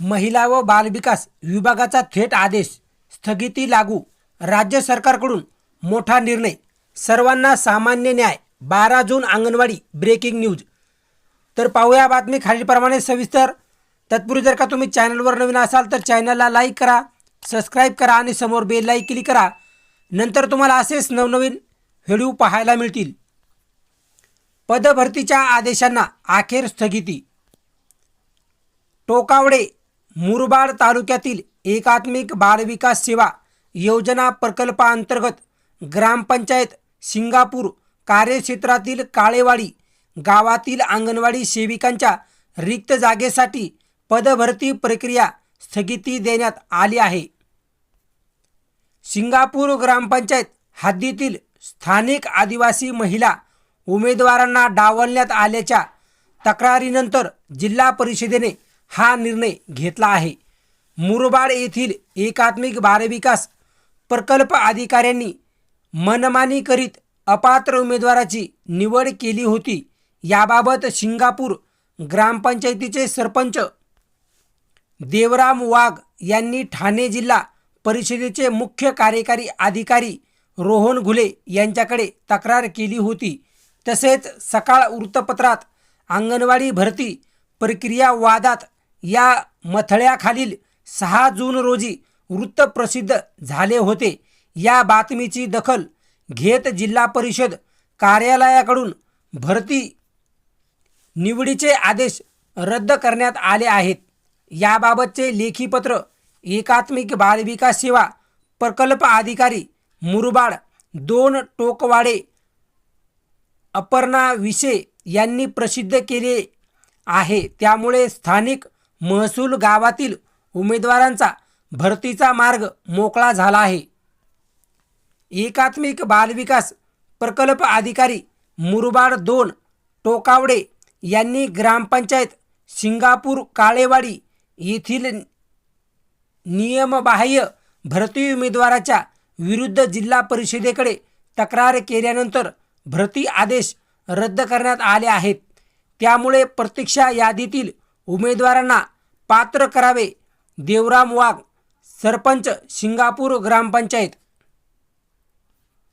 महिला व बालविकास विभागाचा थेट आदेश स्थगिती लागू. राज्य सरकारकडून मोठा निर्णय. सर्वांना सामान्य न्याय. बारा जून अंगणवाडी ब्रेकिंग न्यूज तर पाहूया बातमी खालीलप्रमाणे सविस्तर. तत्पूर्वी जर का तुम्ही चॅनलवर नवीन असाल तर चॅनलला लाईक करा सबस्क्राईब करा आणि समोर बेललाही क्लिक करा. नंतर तुम्हाला असेच नवनवीन व्हिडिओ पाहायला मिळतील. पदभरतीच्या आदेशांना अखेर स्थगिती. टोकावडे मुरबाड तालुक्यातील एकात्मिक बालविकास सेवा योजना प्रकल्पांतर्गत ग्रामपंचायत सिंगापूर कार्यक्षेत्रातील काळेवाडी गावातील अंगणवाडी सेविकांच्या रिक्त जागेसाठी पदभरती प्रक्रिया स्थगिती देण्यात आली आहे. सिंगापूर ग्रामपंचायत हद्दीतील स्थानिक आदिवासी महिला उमेदवारांना डावलण्यात आल्याच्या तक्रारीनंतर जिल्हा परिषदेने हा निर्णय घेतला आहे. मुरबाड येथील एकात्मिक बालविकास प्रकल्प अधिकाऱ्यांनी मनमानी करीत अपात्र उमेदवाराची निवड केली होती. याबाबत सिंगापूर ग्रामपंचायतीचे सरपंच देवराम वाघ यांनी ठाणे जिल्हा परिषदेचे मुख्य कार्यकारी अधिकारी रोहन घुले यांच्याकडे तक्रार केली होती. तसेच सकाळ वृत्तपत्रात अंगणवाडी भरती प्रक्रिया वादात या मथळ्याखालील सहा जून रोजी वृत्त प्रसिद्ध झाले होते. या बातमीची दखल घेत जिल्हा परिषद कार्यालयाकडून भरती निवडीचे आदेश रद्द करण्यात आले आहेत. याबाबतचे लेखीपत्र एकात्मिक बालविकास सेवा प्रकल्प अधिकारी मुरबाड दोन टोकवाडे अपर्णा विशे यांनी प्रसिद्ध केले आहे. त्यामुळे स्थानिक महसूल गावातील उमेदवारांचा भरतीचा मार्ग मोकळा झाला आहे. एकात्मिक बालविकास प्रकल्प अधिकारी मुरबाड दोन टोकावडे यांनी ग्रामपंचायत सिंगापूर काळेवाडी येथील नियमबाह्य भरती उमेदवाराच्या विरुद्ध जिल्हा परिषदेकडे तक्रार केल्यानंतर भरती आदेश रद्द करण्यात आले आहेत. त्यामुळे प्रतीक्षा यादीतील उमेदवारांना पात्र करावे. देवराम वाघ सरपंच सिंगापूर ग्रामपंचायत.